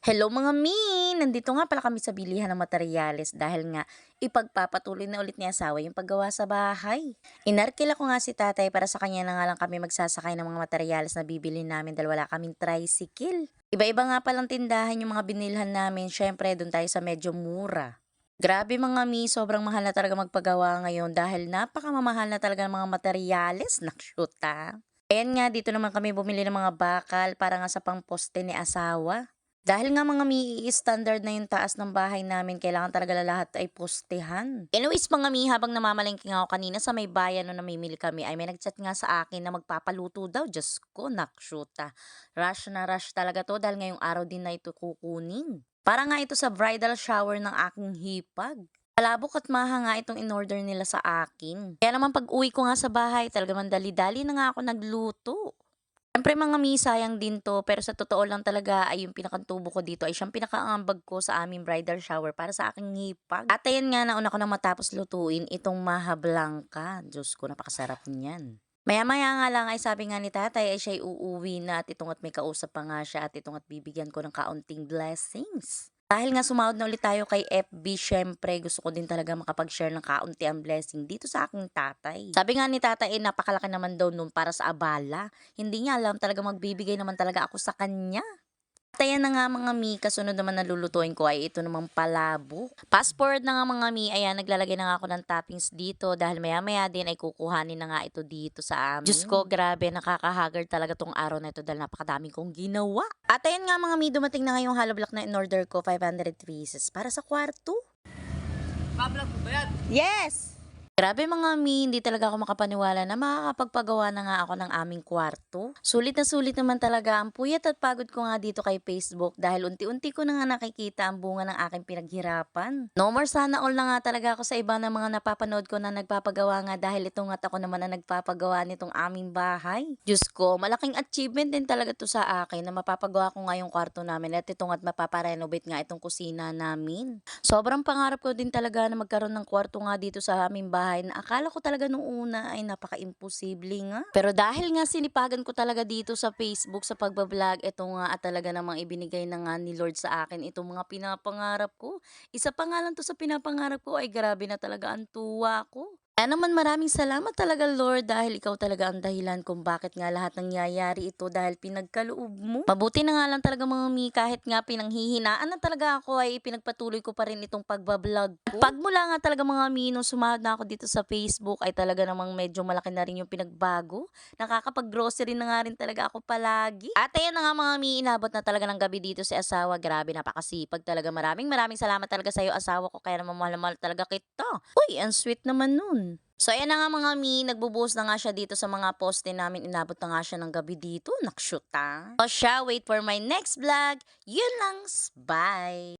Hello mga min! Nandito nga pala kami sa bilihan ng materyales dahil nga ipagpapatuloy na ulit ni asawa yung paggawa sa bahay. Inarkila ko nga si tatay para sa kanya na nga lang kami magsasakay ng mga materyales na bibili namin dahil wala kaming tricycle. Iba-iba nga palang tindahan yung mga binilhan namin. Syempre, doon tayo sa medyo mura. Grabe mga mi, sobrang mahal na talaga magpagawa ngayon dahil napakamamahal na talaga ng mga materyales. Nakshoot ha. Ayan nga, dito naman kami bumili ng mga bakal para nga sa pangposte ni asawa. Dahil nga mga mi, standard na yung taas ng bahay namin, kailangan talaga lahat ay postehan. Anyways mga mi, habang namamalengke nga ako kanina sa may bayan no namimili kami, ay may nagchat nga sa akin na magpapaluto daw. Diyos ko, nakshuta. Rush na rush talaga to dahil ngayong araw din na ito kukunin. Para nga ito sa bridal shower ng aking hipag. Palabok at maha nga itong in-order nila sa akin. Kaya naman pag uwi ko nga sa bahay, talaga man dali-dali na nga ako nagluto. Siyempre mga mi, sayang din to, pero sa totoo lang talaga ay yung pinakantubo ko dito ay siyang pinakaambag ko sa aming bridal shower para sa aking hipag. At ayan nga, nauna ko na matapos lutuin itong maha blanca. Diyos ko, napakasarap niyan. Maya-maya nga lang ay sabi nga ni tatay ay siya'y uuwi na at itong at may kausap pa nga siya at itong at bibigyan ko ng kaunting blessings. Dahil nga sumahod na ulit tayo kay FB, syempre gusto ko din talaga makapag-share ng kaunti ang blessing dito sa aking tatay. Sabi nga ni tatay, eh, napakalaki naman daw nun para sa abala. Hindi niya alam talaga magbibigay naman talaga ako sa kanya. At ayan na nga mga mi, kasunod naman na lulutuin ko ay ito namang palabo. Fast forward na nga mga mi, ayan naglalagay na nga ako ng toppings dito dahil maya maya din ay kukuhanin na nga ito dito sa amin. Diyos ko, grabe, nakakahaggard talaga tong araw na ito dahil napakadami kong ginawa. At ayan nga mga mi, dumating na nga yung hollow block na in-order ko, 500 pieces para sa kwarto. Bablog mo ba yan? Yes! Grabe mga mi, hindi talaga ako makapaniwala na makakapagpagawa na nga ako ng aming kwarto. Sulit na sulit naman talaga ang puyat at pagod ko nga dito kay Facebook dahil unti-unti ko na nga nakikita ang bunga ng aking pinaghirapan. No more sana all na nga talaga ako sa iba ng mga napapanood ko na nagpapagawa nga dahil ito nga ako naman na nagpapagawa nitong aming bahay. Diyos ko, malaking achievement din talaga to sa akin na mapapagawa ko nga yung kwarto namin at ito nga't mapaparenovate nga itong kusina namin. Sobrang pangarap ko din talaga na magkaroon ng kwarto nga dito sa aming bahay na akala ko talaga nung una ay napaka-imposible nga. Pero dahil nga sinipagan ko talaga dito sa Facebook sa pagbablog, ito nga at talaga namang ibinigay na nga ni Lord sa akin itong mga pinapangarap ko. Isa pa nga lang to sa pinapangarap ko ay grabe na talaga ang tuwa ko. Kaya naman maraming salamat talaga Lord dahil ikaw talaga ang dahilan kung bakit nga lahat nangyayari ito dahil pinagkaloob mo. Mabuti na nga lang talaga mga mi kahit nga pinanghihinaan na talaga ako ay pinagpatuloy ko pa rin itong pagbablog ko. Pagmula nga talaga mga mi nung sumahod na ako dito sa Facebook ay talaga namang medyo malaki na rin yung pinagbago. Nakakapag-grocery na nga rin talaga ako palagi. At ayan na nga mga mi inabot na talaga ng gabi dito si asawa. Grabe napakasipag talaga. Maraming maraming salamat talaga sa iyo asawa ko kaya naman mahal mahal talaga kita. Uy, ang sweet naman nun. So, ayan na nga mga mi, nagbubuhos na nga siya dito sa mga poste namin. Inabot na nga siya ng gabi dito. Nakshoot ha. So, siya, wait for my next vlog. Yun lang. Bye!